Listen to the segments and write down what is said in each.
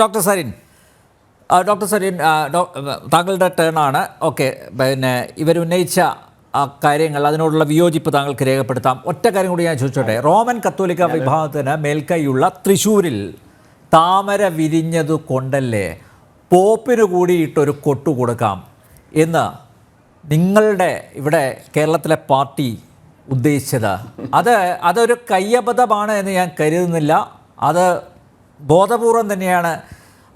Doctor Sarin. Doctor Sarin താങ്കളുടെ turn ആണ്. Okay പിന്നെ ഇവരുന്നയിച്ച ആ കാര്യങ്ങൾ അതിനോടുള്ള വിയോജിപ്പ് താങ്കൾക്ക് രേഖപ്പെടുത്താം. ഒറ്റ കാര്യം കൂടി ഞാൻ ചോദിച്ചോട്ടെ. റോമൻ കത്തോലിക്ക വിഭാഗത്തിന് മേൽക്കൈയുള്ള തൃശ്ശൂരിൽ താമര വിരിഞ്ഞത് കൊണ്ടല്ലേ പോപ്പിന് കൂടിയിട്ടൊരു കൊട്ടു കൊടുക്കാം എന്ന് നിങ്ങളുടെ ഇവിടെ കേരളത്തിലെ പാർട്ടി ഉദ്ദേശിച്ചത്. അത് അതൊരു കയ്യബദ്ധമാണ് എന്ന് ഞാൻ കരുതുന്നില്ല. അത് ബോധപൂർവം തന്നെയാണ്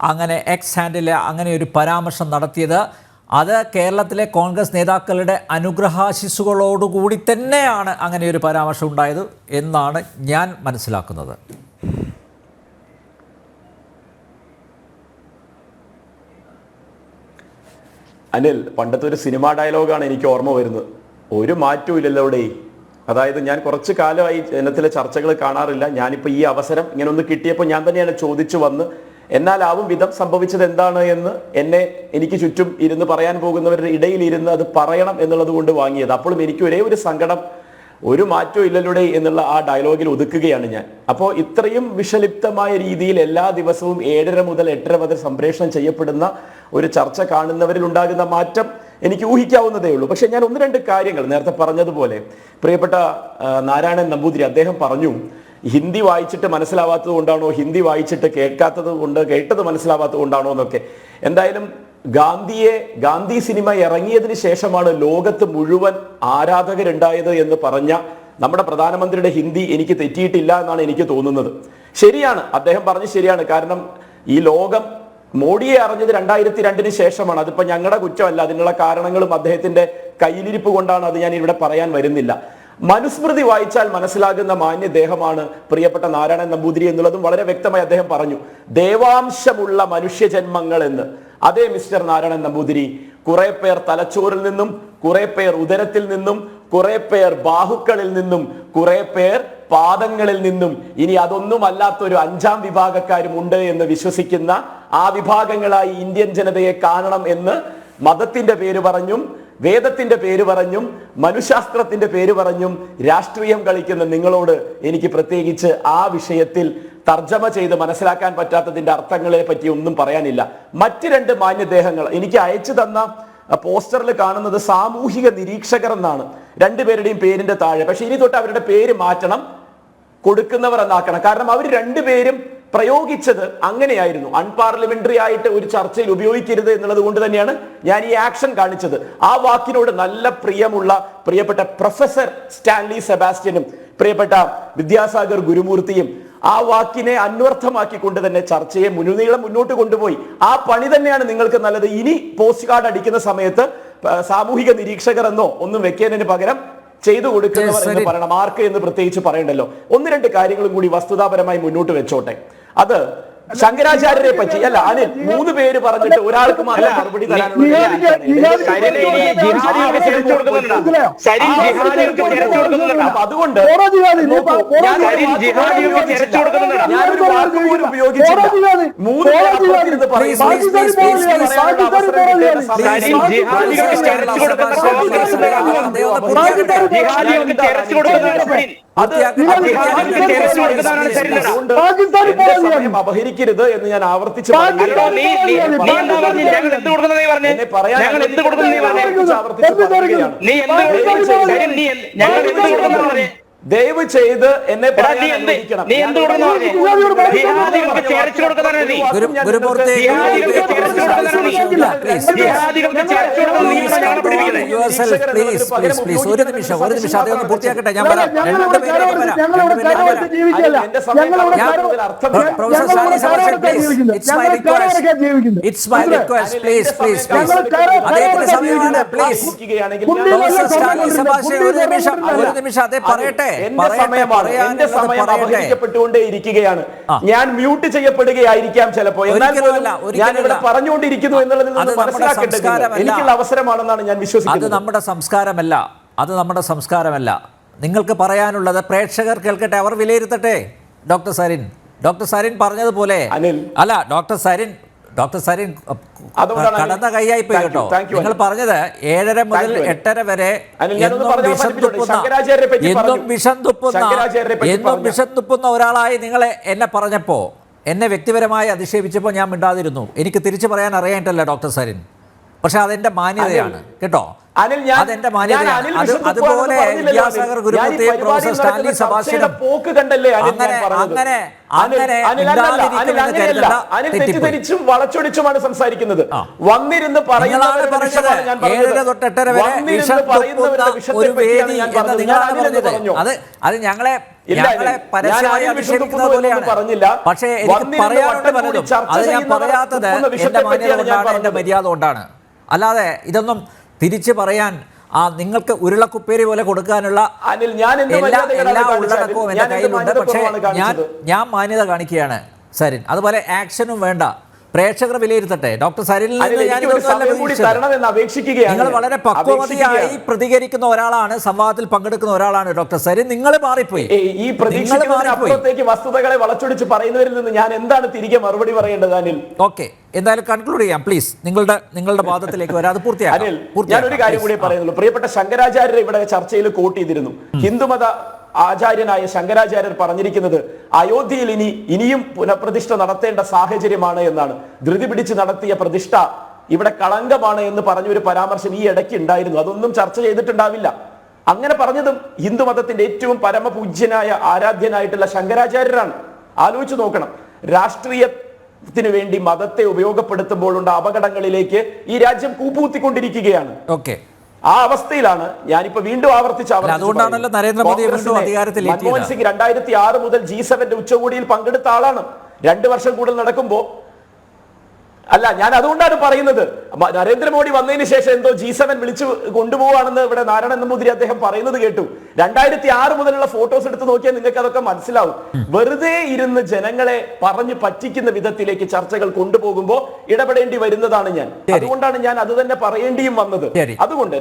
അങ്ങനെ എക്സ് ഹാൻഡിൽ അങ്ങനെ ഒരു പരാമർശം നടത്തിയത്. അത് കേരളത്തിലെ കോൺഗ്രസ് നേതാക്കളുടെ അനുഗ്രഹാശിസുകളോടുകൂടി തന്നെയാണ് അങ്ങനെ ഒരു പരാമർശം ഉണ്ടായത് എന്നാണ് ഞാൻ മനസ്സിലാക്കുന്നത്. അനിൽ പണ്ടത്തെ ഒരു സിനിമാ ഡയലോഗാണ് എനിക്ക് ഓർമ്മ വരുന്നത്. ഒരു മാറ്റവും ഇല്ലല്ലോ അതായത് ഞാൻ കുറച്ച് കാലമായി ജനത്തിലെ ചർച്ചകൾ കാണാറില്ല. ഞാനിപ്പോൾ ഈ അവസരം ഇങ്ങനെ ഒന്ന് കിട്ടിയപ്പോൾ ഞാൻ തന്നെയാണ് ചോദിച്ചു വന്ന് എന്നാൽ ആവും വിധം സംഭവിച്ചത് എന്താണ്? എന്ന് എന്നെ എനിക്ക് ചുറ്റും ഇരുന്ന് പറയാൻ പോകുന്നവരുടെ ഇടയിൽ ഇരുന്ന് അത് പറയണം എന്നുള്ളത് കൊണ്ട് വാങ്ങിയത്. അപ്പോഴും എനിക്ക് ഒരേ ഒരു സങ്കടം ഒരു മാറ്റവും ഇല്ലല്ലോടെ എന്നുള്ള ആ ഡയലോഗിൽ ഒതുക്കുകയാണ് ഞാൻ. അപ്പോൾ ഇത്രയും വിഷലിപ്തമായ രീതിയിൽ എല്ലാ ദിവസവും ഏഴര മുതൽ എട്ടര വരെ സംപ്രേഷണം ചെയ്യപ്പെടുന്ന ഒരു ചർച്ച കാണുന്നവരിൽ ഉണ്ടാകുന്ന മാറ്റം എനിക്ക് ഊഹിക്കാവുന്നതേ ഉള്ളൂ. പക്ഷെ ഞാൻ ഒന്ന് രണ്ട് കാര്യങ്ങൾ നേരത്തെ പറഞ്ഞതുപോലെ പ്രിയപ്പെട്ട നാരായണൻ നമ്പൂതിരി അദ്ദേഹം പറഞ്ഞു ഹിന്ദി വായിച്ചിട്ട് മനസ്സിലാവാത്തത് കൊണ്ടാണോ? ഹിന്ദി വായിച്ചിട്ട് കേൾക്കാത്തത് കൊണ്ട് കേട്ടത് മനസ്സിലാവാത്തത് കൊണ്ടാണോ എന്നൊക്കെ. എന്തായാലും ഗാന്ധിയെ ഗാന്ധി സിനിമ ഇറങ്ങിയതിന് ശേഷമാണ് ലോകത്ത് മുഴുവൻ ആരാധകരുണ്ടായത് എന്ന് പറഞ്ഞ നമ്മുടെ പ്രധാനമന്ത്രിയുടെ ഹിന്ദി എനിക്ക് തെറ്റിയിട്ടില്ല എന്നാണ് എനിക്ക് തോന്നുന്നത്. ശരിയാണ്. അദ്ദേഹം പറഞ്ഞു ശരിയാണ്. കാരണം ഈ ലോകം മോഡിയെ അറിഞ്ഞത് രണ്ടായിരത്തി രണ്ടിന് ശേഷമാണ്. അതിപ്പോ ഞങ്ങളുടെ കുറ്റമല്ല. അതിനുള്ള കാരണങ്ങളും അദ്ദേഹത്തിന്റെ കയ്യിലിരിപ്പ് കൊണ്ടാണ് അത് ഞാൻ ഇവിടെ പറയാൻ വരുന്നില്ല. മനുസ്മൃതി വായിച്ചാൽ മനസ്സിലാകുന്ന മാന്യദേഹമാണ് പ്രിയപ്പെട്ട നാരായണൻ നമ്പൂതിരി എന്നുള്ളതും വളരെ വ്യക്തമായി അദ്ദേഹം പറഞ്ഞു. ദേവാംശമുള്ള മനുഷ്യജന്മങ്ങൾ എന്ന്. അതേ മിസ്റ്റർ നാരായണൻ നമ്പൂതിരി. കുറെ പേർ തലച്ചോറിൽ നിന്നും കുറെ പേർ ഉദരത്തിൽ നിന്നും കുറെ പേർ ബാഹുക്കളിൽ നിന്നും കുറെ പേർ പാദങ്ങളിൽ നിന്നും. ഇനി അതൊന്നും അല്ലാത്ത ഒരു അഞ്ചാം വിഭാഗക്കാരും ഉണ്ട് എന്ന് വിശ്വസിക്കുന്ന ആ വിഭാഗങ്ങളായി ഇന്ത്യൻ ജനതയെ കാണണം എന്ന് മതത്തിന്റെ പേര് പറഞ്ഞും വേദത്തിന്റെ പേര് പറഞ്ഞും മനുശാസ്ത്രത്തിന്റെ പേര് പറഞ്ഞും രാഷ്ട്രീയം കളിക്കുന്ന നിങ്ങളോട് എനിക്ക് പ്രത്യേകിച്ച് ആ വിഷയത്തിൽ തർജമ ചെയ്ത് മനസ്സിലാക്കാൻ പറ്റാത്തതിന്റെ അർത്ഥങ്ങളെ പറ്റി ഒന്നും പറയാനില്ല. മറ്റ് രണ്ട് മാന്യദേഹങ്ങൾ എനിക്ക് അയച്ചു തന്ന പോസ്റ്ററിൽ കാണുന്നത് സാമൂഹിക നിരീക്ഷകർ എന്നാണ്. രണ്ടുപേരുടെയും പേരിന്റെ താഴെ. പക്ഷെ ഇനി തൊട്ട് അവരുടെ പേര് മാറ്റണം കൊടുക്കുന്നവർ എന്നാക്കണം. കാരണം അവർ രണ്ടുപേരും പ്രയോഗിച്ചത് അങ്ങനെയായിരുന്നു. അൺപാർലമെന്ററി ആയിട്ട് ഒരു ചർച്ചയിൽ ഉപയോഗിക്കരുത് എന്നുള്ളത് കൊണ്ട് തന്നെയാണ് ഞാൻ ഈ ആക്ഷൻ കാണിച്ചത്. ആ വാക്കിനോട് നല്ല പ്രിയമുള്ള പ്രിയപ്പെട്ട പ്രൊഫസർ സ്റ്റാൻലി സെബാസ്റ്റ്യനും പ്രിയപ്പെട്ട വിദ്യാസാഗർ ഗുരുമൂർത്തിയും ആ വാക്കിനെ അന്വർത്ഥമാക്കിക്കൊണ്ട് തന്നെ ചർച്ചയെ മുൻനീളം മുന്നോട്ട് കൊണ്ടുപോയി. ആ പണി തന്നെയാണ് നിങ്ങൾക്ക് നല്ലത്. ഇനി പോസ്റ്റ് കാർഡ് അടിക്കുന്ന സമയത്ത് സാമൂഹിക നിരീക്ഷകർ എന്നോ ഒന്നും വെക്കുന്നതിന് പകരം ചെയ്തു കൊടുക്കുന്നവർ എന്ന് പറയണം. ആർക്ക് എന്ന് പ്രത്യേകിച്ച് പറയണ്ടല്ലോ. ഒന്ന് രണ്ട് കാര്യങ്ങളും കൂടി വസ്തുതാപരമായി മുന്നോട്ട് വെച്ചോട്ടെ. അത് ശങ്കരാചാര്യരെ പറ്റി അല്ല അനിൽ മൂന്ന് പേര് പറഞ്ഞിട്ട് ഒരാൾക്ക് മാത്രം മറുപടി അതുകൊണ്ട് വാക്ക് പോലും തിരിച്ചു കൊടുക്കുന്നുണ്ട്. ഞാനൊരു വാക്ക് പോലും ഉപയോഗിച്ചില്ല മൂന്ന് പേര് അപഹരിക്കരുത് എന്ന് ഞാൻ ആവർത്തിച്ച് ആവർത്തിച്ച് പറയുകയാണ്. ദയവ് ചെയ്ത് എന്നെ ഒരു നിമിഷം ഒരു നിമിഷം പൂർത്തിയാക്കട്ടെ ഞാൻ പറയാം അദ്ദേഹത്തിന്റെ സമയമാണ് പ്ലീസ് ഒരു നിമിഷം ഒരു നിമിഷം അതേ പറയട്ടെ എന്റെ സമയമാണ്. എന്റെ സമയം പറയട്ടെ. ഇരിക്കുകയാണ് ഞാൻ മ്യൂട്ട് ചെയ്യപ്പെടുകയായിരിക്കാം ചിലപ്പോ എന്നാൽ പോലും ഞാൻ ഇവിടെ. പറഞ്ഞുകൊണ്ടിരിക്കുന്നു എന്നുള്ളതിൽ അത് നിന്ന് നമ്മുടെ മനസ്സിലാക്കേണ്ടത് സംസ്കാരമല്ല. എനിക്കുള്ള അവസരമാണെന്നാണ് ഞാൻ വിശ്വസിക്കുന്നത്. അത് നമ്മുടെ സംസ്കാരമല്ല. അത് നമ്മുടെ സംസ്കാരമല്ല. നിങ്ങൾക്ക് പറയാനുള്ളത് പ്രേക്ഷകർ കേൾക്കട്ടെ അവർ വിലയിരുത്തട്ടെ. ഡോക്ടർ സരിൻ. ഡോക്ടർ സരിൻ പറഞ്ഞതുപോലെ. അല്ല ഡോക്ടർ സരിൻ ഡോക്ടർ സരിൻ. കടന്ന കൈയായി പോയി കേട്ടോ നിങ്ങൾ. പറഞ്ഞത് ഏഴര മുതൽ. എട്ടര വരെ എന്നും വിഷം തുപ്പുന്ന എന്നും. വിഷം എന്നും. വിഷം ഒരാളായി നിങ്ങളെ എന്നെ പറഞ്ഞപ്പോ എന്നെ വ്യക്തിപരമായി അധിക്ഷേപിച്ചപ്പോൾ ഞാൻ മിണ്ടാതിരുന്നു എനിക്ക് തിരിച്ചു പറയാൻ അറിയാനിട്ടല്ല ഡോക്ടർ സരിൻ പക്ഷെ അതെന്റെ മാന്യതയാണ് കേട്ടോ അനിൽ ഞാൻ അതെന്റെ അതുപോലെ വിദ്യാസാഗർ പ്രൊഫസർ സ്റ്റാൻലി പോക്ക് കണ്ടല്ലേ അങ്ങനെ- അങ്ങനെ-. തെറ്റിദ്ധരിച്ചും വളച്ചൊടിച്ചുമാണ് സംസാരിക്കുന്നത്. വന്നിരുന്ന് പറഞ്ഞോ? അത് അത് ഞങ്ങളെ ഞങ്ങളെ പരസ്യമായി അധിക്ഷേപിക്കുന്നത് പോലെയാണ്. പക്ഷേ എനിക്ക് പലതും അത് ഞാൻ പറയാത്തത് എന്റെ മാന്യത കൊണ്ടാണ് എന്റെ മര്യാദ കൊണ്ടാണ് അല്ലാതെ ഇതൊന്നും തിരിച്ചു പറയാൻ ആ നിങ്ങൾക്ക് ഉരുളക്കുപ്പേരി പോലെ കൊടുക്കാനുള്ള എല്ലാ എല്ലാ ഉള്ളടക്കവും എന്റെ കയ്യിലുണ്ട്. പക്ഷേ ഞാൻ? ഞാൻ മാന്യത കാണിക്കുകയാണ്. സരിൻ അതുപോലെ ആക്ഷനും വേണ്ട. പ്രേക്ഷകർ വിലയിരുത്തട്ടെ. ഡോക്ടർ. തരണമെന്ന് അപേക്ഷിക്കുകയാണ്. നിങ്ങൾ വളരെ പക്വതയായി. പ്രതികരിക്കുന്ന ഒരാളാണ് സംവാദത്തിൽ പങ്കെടുക്കുന്ന ഒരാളാണ് ഡോക്ടർ സരിൻ. നിങ്ങൾ മാറിപ്പോയി. ഈ പ്രതീക്ഷയ്ക്ക് വസ്തുതകളെ വളച്ചൊടിച്ച് പറയുന്നവരിൽ നിന്ന് ഞാൻ എന്താണ് തിരികെ മറുപടി പറയേണ്ടത് അനിൽ? ഓക്കെ. എന്തായാലും കൺക്ലൂഡ് ചെയ്യാം പ്ലീസ്. നിങ്ങളുടെ നിങ്ങളുടെ വാദത്തിലേക്ക് വരാം. അത് പൂർത്തിയാക്കാം. ഞാൻ ഒരു കാര്യം കൂടി പറയുന്നുള്ളൂ. പ്രിയപ്പെട്ട ശങ്കരാചാര്യർ ഇവിടെ ചർച്ചയിൽ കോട്ട് ചെയ്തിരുന്നു. ഹിന്ദുമത ആചാര്യനായ ശങ്കരാചാര്യർ പറഞ്ഞിരിക്കുന്നത് അയോധ്യയിൽ ഇനി ഇനിയും പുനഃപ്രതിഷ്ഠ നടത്തേണ്ട സാഹചര്യമാണ് എന്നാണ്. ധൃതി പിടിച്ച് നടത്തിയ പ്രതിഷ്ഠ ഇവിടെ കളങ്കമാണ് എന്ന് പറഞ്ഞൊരു പരാമർശം ഈ ഇടയ്ക്ക് ഉണ്ടായിരുന്നു. അതൊന്നും ചർച്ച ചെയ്തിട്ടുണ്ടാവില്ല. അങ്ങനെ പറഞ്ഞതും ഹിന്ദുമതത്തിന്റെ ഏറ്റവും പരമപൂജ്യനായ ആരാധ്യനായിട്ടുള്ള ശങ്കരാചാര്യരാണ്. ആലോചിച്ച് നോക്കണം. രാഷ്ട്രീയത്തിന് വേണ്ടി മതത്തെ ഉപയോഗപ്പെടുത്തുമ്പോഴുണ്ട് അപകടങ്ങളിലേക്ക് ഈ രാജ്യം കൂപ്പുകുത്തിക്കൊണ്ടിരിക്കുകയാണ്. ഓക്കെ ആ അവസ്ഥയിലാണ് ഞാനിപ്പോ വീണ്ടും ആവർത്തിച്ച് അതുകൊണ്ടാണല്ലോ നരേന്ദ്രമോദി അധികാരത്തിൽ മൻമോഹൻ സിംഗ് രണ്ടായിരത്തി ആറ് മുതൽ ജി സെവന്റെ ഉച്ചകോടിയിൽ പങ്കെടുത്ത ആളാണ്. രണ്ടു വർഷം കൂടുതൽ നടക്കുമ്പോ അല്ല ഞാൻ അതുകൊണ്ടാണ് പറയുന്നത്. നരേന്ദ്രമോദി വന്നതിന് ശേഷം എന്തോ ജി സെവൻ വിളിച്ചു കൊണ്ടുപോവാണെന്ന് ഇവിടെ നാരായണൻ നമ്പൂതിരി അദ്ദേഹം പറയുന്നത് കേട്ടു. രണ്ടായിരത്തി ആറ് മുതലുള്ള ഫോട്ടോസ് എടുത്ത് നോക്കിയാൽ നിങ്ങൾക്ക് അതൊക്കെ മനസ്സിലാവും. വെറുതെ ഇരുന്ന് ജനങ്ങളെ പറഞ്ഞു പറ്റിക്കുന്ന വിധത്തിലേക്ക് ചർച്ചകൾ കൊണ്ടുപോകുമ്പോൾ ഇടപെടേണ്ടി വരുന്നതാണ് ഞാൻ. അതുകൊണ്ടാണ് ഞാൻ അത് തന്നെ പറയേണ്ടിയും വന്നത്. അതുകൊണ്ട്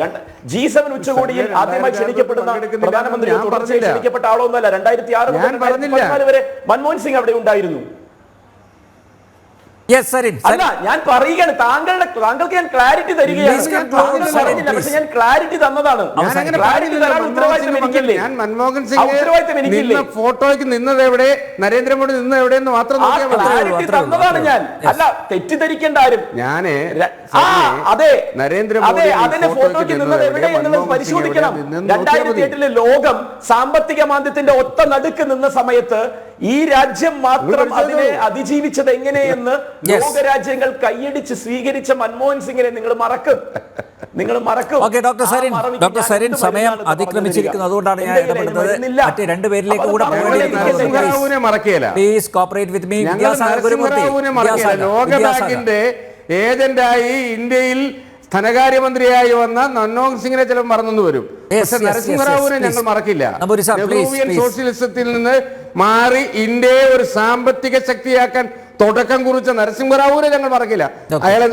ജി സെവൻ ഉച്ചകോടിയിൽ ആദ്യമായി ക്ഷണിക്കപ്പെടുന്ന പ്രധാനമന്ത്രി തുടർച്ചയായി പറഞ്ഞില്ല. ക്ഷണിക്കപ്പെട്ട ആളൊന്നുമല്ല. രണ്ടായിരത്തി ആറ് മുതൽ വരെ മൻമോഹൻ സിംഗ് അവിടെ ഉണ്ടായിരുന്നു. യെസ് സരിൻ അല്ല ഞാൻ പറയുകയാണ്. താങ്കളുടെ താങ്കൾക്ക് ഞാൻ ക്ലാരിറ്റി തരികയാണ്. ഞാൻ ക്ലാരിറ്റി തന്നതാണ്. ഞാൻ മൻമോഹൻ സിംഗ് ഫോട്ടോയ്ക്ക് നിന്നത് എവിടെ? നരേന്ദ്രമോദി നിന്ന് എവിടെ എന്ന് മാത്രം ക്ലാരിറ്റി തന്നതാണ് ഞാൻ. അല്ല തെറ്റിദ്ധരിക്കേണ്ട ആരും. ഞാൻ അതെ. നരേന്ദ്രമോദി അതെ അതിന്റെ ഫോട്ടോയ്ക്ക് നിന്നത് എവിടെ? എന്നുള്ളത് പരിശോധിക്കണം. രണ്ടായിരത്തി എട്ടിലെ ലോകം സാമ്പത്തിക മാന്ദ്യത്തിന്റെ ഒത്ത നടുക്ക് നിന്ന സമയത്ത് ഈ രാജ്യം മാത്രം അതിനെ അതിജീവിച്ചത് എങ്ങനെയെന്ന്. ലോകരാജ്യങ്ങൾ കൈയടിച്ച് സ്വീകരിച്ച മൻമോഹൻ സിംഗിനെ നിങ്ങൾ മറക്കും. നിങ്ങൾ മറക്കും. Okay doctor Sarin doctor Sarin സമയം അതിക്രമിച്ചിരിക്കുന്നു അതിക്രമിച്ചിരിക്കുന്നത് അതുകൊണ്ടാണ് ഞാൻ ഇടപെടുന്നത്. മറ്റേ രണ്ടുപേരിലേക്ക് കൂടെ പ്ലീസ് കോപ്പറേറ്റ് വിത്ത് മീ ലോകബാങ്കിന്റെ ഏജന്റായി ഇന്ത്യയിൽ ധനകാര്യമന്ത്രിയായി വന്ന മൻമോഹൻ സിംഗിനെ ചിലപ്പോൾ മറന്നു വരും. പക്ഷെ നരസിംഹറാവുവിനെ ഞങ്ങൾ. മറക്കില്ല. നെഹ്റുവിയൻ. സോഷ്യലിസത്തിൽ നിന്ന് മാറി ഇന്ത്യയെ ഒരു സാമ്പത്തിക ശക്തിയാക്കാൻ തുടക്കം കുറിച്ച നരസിംഹറാവുവിനെ ഞങ്ങൾ മറക്കില്ല. അയാളെ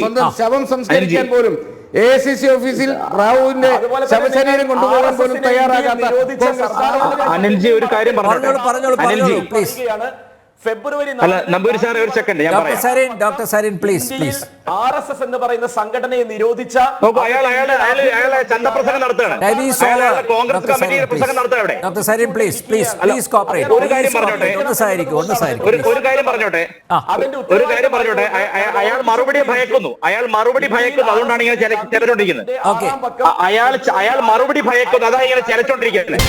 സ്വന്തം ശവം സംസ്കരിക്കാൻ പോലും എ സി സി ഓഫീസിൽ റാവുവിന്റെ ശവശരീരം കൊണ്ടുപോകാൻ പോലും തയ്യാറാകാത്ത അനിൽജി ഒരു കാര്യം പറഞ്ഞോളൂ, പറഞ്ഞോളൂ, അനിൽജി ഫെബ്രുവരി നമ്പൂരി സാറേ ഒരു സെക്കൻഡ് ഞാൻ ഡോക്ടർ പറയാം. Doctor Sarin please please R S S എന്ന് പറയുന്ന സംഘടനയെ നിരോധിച്ച അയാൾ അയാൾ ചന്തപ്രസംഗം നടത്തുകയാണ്. അയാൾ. അയാളെ കോൺഗ്രസ് കമ്മിറ്റിയുടെ പ്രസംഗം നടത്തുകയാണ്. Doctor Sarin please please please cooperate ഒരു കാര്യം പറഞ്ഞോട്ടെ. ഒന്ന് സഹകരിക്കും ഒന്ന് ഒരു കാര്യം പറഞ്ഞോട്ടെ. ഒരു കാര്യം പറഞ്ഞോട്ടെ. അയാൾ മറുപടി ഭയക്കുന്നു. അയാൾ മറുപടി ഭയക്കുന്നു. അതുകൊണ്ടാണ് ഇങ്ങനെ ചില ചിലച്ചോണ്ടിരിക്കുന്നത് Okay. ആറാം പക്കം അയാൾ അയാൾ മറുപടി ഭയക്കുന്നു. അതാണ് ഇങ്ങനെ ചിലച്ചോണ്ടിരിക്കുന്നത്